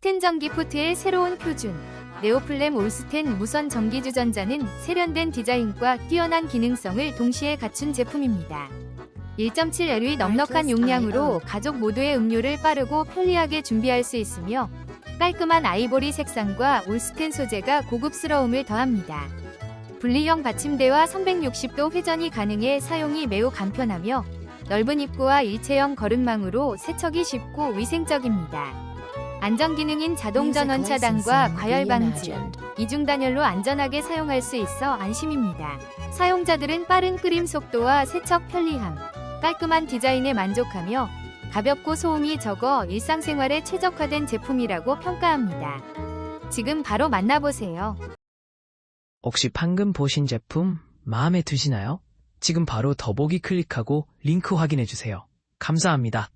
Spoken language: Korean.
스텐 전기 포트의 새로운 표준 네오플렘 올스텐 무선 전기 주전자는 세련된 디자인과 뛰어난 기능성을 동시에 갖춘 제품입니다. 1.7L의 넉넉한 용량으로 가족 모두의 음료를 빠르고 편리하게 준비할 수 있으며 깔끔한 아이보리 색상과 올스텐 소재가 고급스러움을 더합니다. 분리형 받침대와 360도 회전이 가능해 사용이 매우 간편하며 넓은 입구와 일체형 거름망으로 세척이 쉽고 위생적입니다. 안전 기능인 자동 전원 차단과 과열 방지, 이중 단열로 안전하게 사용할 수 있어 안심입니다. 사용자들은 빠른 끓임 속도와 세척 편리함, 깔끔한 디자인에 만족하며 가볍고 소음이 적어 일상생활에 최적화된 제품이라고 평가합니다. 지금 바로 만나보세요. 혹시 방금 보신 제품 마음에 드시나요? 지금 바로 더보기 클릭하고 링크 확인해 주세요. 감사합니다.